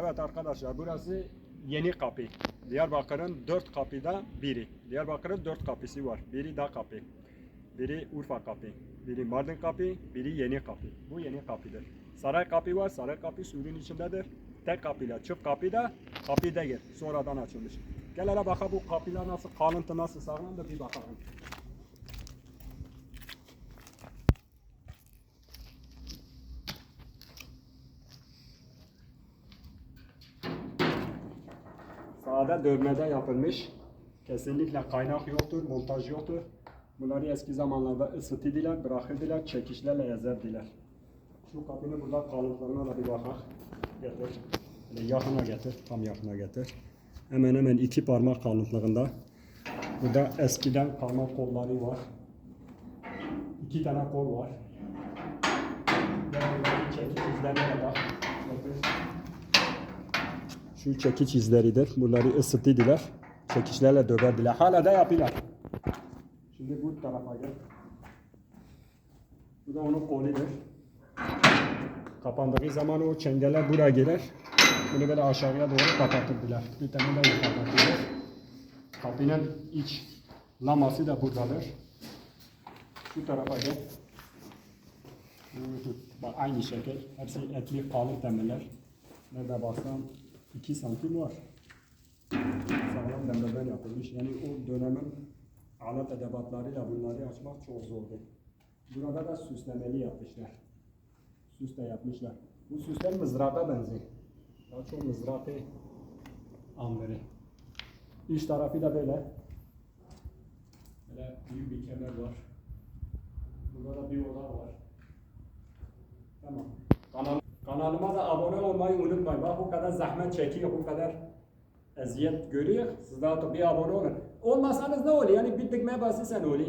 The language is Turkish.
Evet arkadaşlar burası yeni kapı. Diyarbakır'ın dört kapıda biri. Diyarbakır'ın dört kapısı var. Biri da kapı. Biri Urfa kapı. Biri Mardin kapı. Biri yeni kapı. Bu yeni kapıdır. Saray kapı var. Saray kapı suyun içindedir. Tek kapıyla çift kapı da kapı değil. Sonradan açılmış. Gel hele bakalım bu kapılar nasıl kalıntı nasıl sağlamdır bir bakalım. Sade dövmede yapılmış. Kesinlikle kaynak yoktur, montaj yoktur. Bunları eski zamanlarda ısıtıdılar, bırakırdılar, çekişlerle ezerdiler. Şu kapının burada kalıntılarına da bir bakak. Getir. Böyle yakına getir, tam yakına getir. Hemen hemen iki parmak kalınlığında. Burada eskiden kalma kolları var. İki tane kol var. Yani çekiş izlerine bak. Şu çekiç izleridir. Bunları ısıttılar. Çekişlerle döverdiler. Hala da yapıyorlar. Şimdi bu tarafa gel. Bu da onun koludur. Kapandığı zaman o çengeler buraya girer. Bunu böyle aşağıya doğru kapatırdılar. Bir tane de kapatırlar. Kapının iç laması da buradadır. Şu tarafa gel. Bak aynı şekil. Hepsi etli kalın temeller. Nerede baksan 2 santim var. Sağlam demirden yapılmış. Yani o dönemin alet edevatlarıyla bunları açmak çok zordu. Burada da süslemeli yapmışlar. Süs de yapmışlar. Bu süsler mızraka benziyor. Daha çok mızrakı amiri. İç tarafı da böyle. Böyle büyük bir kemer var. Burada da bir oda var. Tamam. Kanal, kanalıma da abone olmayı unutmayın. Bak bu kadar zahmet çekiyor, bu kadar eziyet görüyor. Siz de bir abone olun. Olmasanız ne oluyor? Yani bir tıkmaya basırsan oluyor.